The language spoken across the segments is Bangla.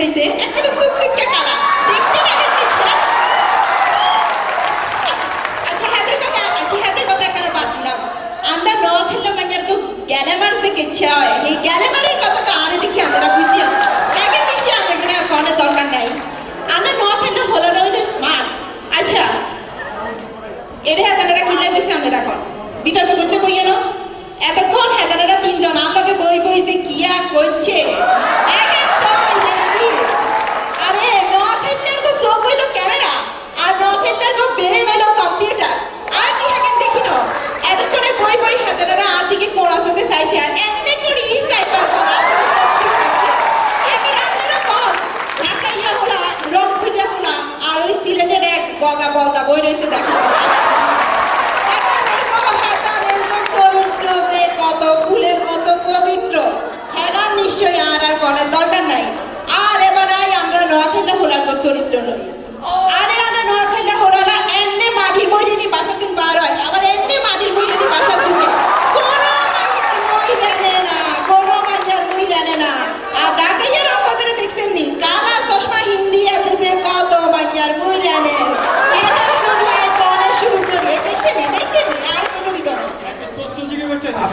ಕಡೆಗೆ folga a bola tá da boa nesse daqui.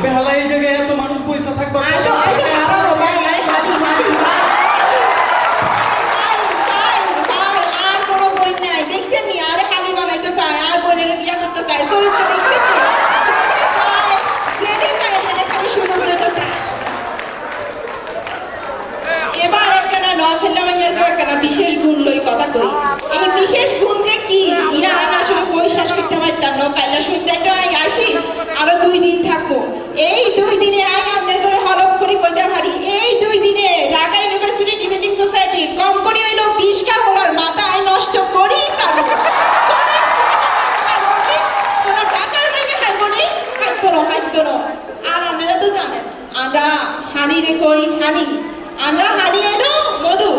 पे हवाई जगह কেন আর আপনারা তো জানেন, আমরা হানি রে কই হানি। আমরা হানি এলো মধু।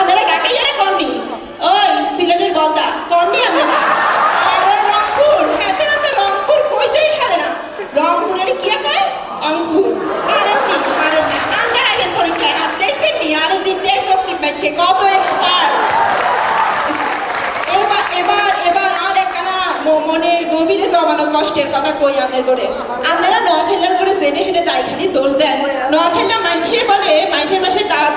আপনারা ডাকে যারা কমনি ওই সিলেটের বন্ধ জমিনে জমানো কষ্টের কথা কই আনের করে আপনারা ন করে জেনে হেঁটে তাই খালি দোষ দেন ন খেলা মানুষের বলে মানুষের মাসে দাঁত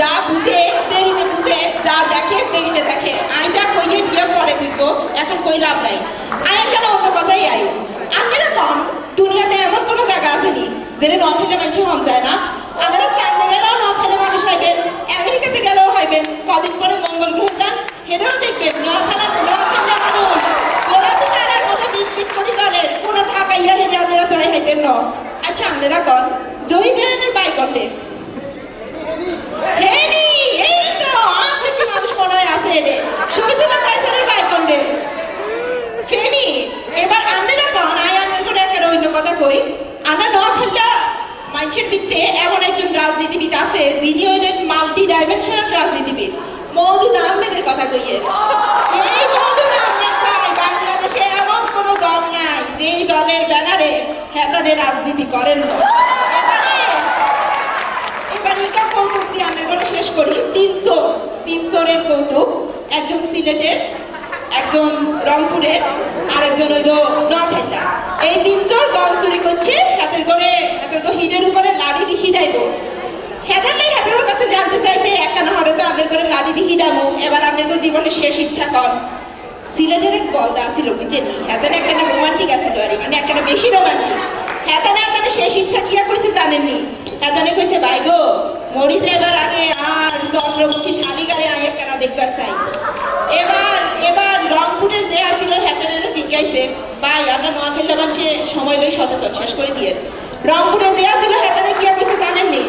যা বুঝে দেরিতে বুঝে, যা দেখে দেরিতে দেখে। আমি যা কইয়ে বিয়ে পরে বুঝব। এখন কই লাভ নাই। আয়ের কেন অন্য কথাই আই। আপনারা কম দুনিয়াতে এমন কোনো জায়গা আসেনি যেটা ন খেলে মানুষ হন যায় না। আমরা চান্ডে গেলেও ন খেলে মানুষ হইবেন, আমেরিকাতে গেলেও হইবেন, কদিন পরে মঙ্গল গ্রহ যান হেঁটেও দেখবেন ন খেলা কনজারভেশন রাজনীতিবিদ। মৌদুদ আহমেদের কথা কইয়ে। এই মৌদুদ আহমেদ ভাই বাংলাদেশে এমন কোন দল নাই, যেই দলের ব্যানারে হেতারে রাজনীতি করেন এবার এটা কৌতুক দিয়ে আমরা করে শেষ করি। তিনশো তিনশোরের কৌতুক। একজন সিলেটের, একজন রংপুরের, আরেকজন হইল নখাইটা এই একখানা হরে তো করে লাড়ি দিয়ে হিডামো এবার আমাদের জীবনের শেষ ইচ্ছা কর। সিলেটের এক বলদা ছিল বুঝছেন হেতানে একটা রোমান্টিক আছিল আর মানে একটা বেশি রোমান্টিক হেতানে হেতানে শেষ ইচ্ছা কিয়া কইছে জানেননি? হেতানে কইছে, ভাই গো মরি যাইবার আগে আর চন্দ্রমুখী শালিগারে আমি একটা দেখবার চাই। এবার এবার রংপুরের দেয়া ছিল হেতানের জিজ্ঞাইছে, ভাই, আমরা নোয়াখালীর মানুষে সময় লই সচেতন, শেষ করে দিয়ে। রংপুরে দেয়া ছিল হেতানে কিয়া কইছে জানেননি?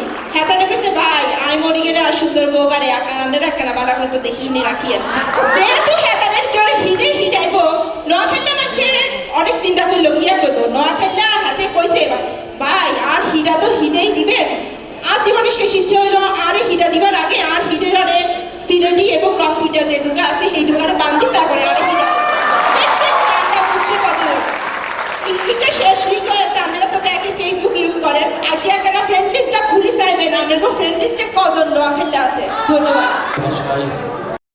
মনে রাখেন বালা গল্প হিনে রাখিয়েন যেহেতু হ্যাঁ, নোয়া অনেক চিন্তা করল নোয়া হাতে কইছে ভাই, আর তো দিবে। আর জীবনে শেষ হইল দিবার আগে, আর আরে কম্পিউটার আছে বান্ধি তারপরে আর হিরা। শেষ তো ফেসবুক ইউজ করেন। আজকে একটা ফ্রেন্ড লিস্টটা খুলি চাইবেন আপনার ফ্রেন্ড লিস্টে Bye.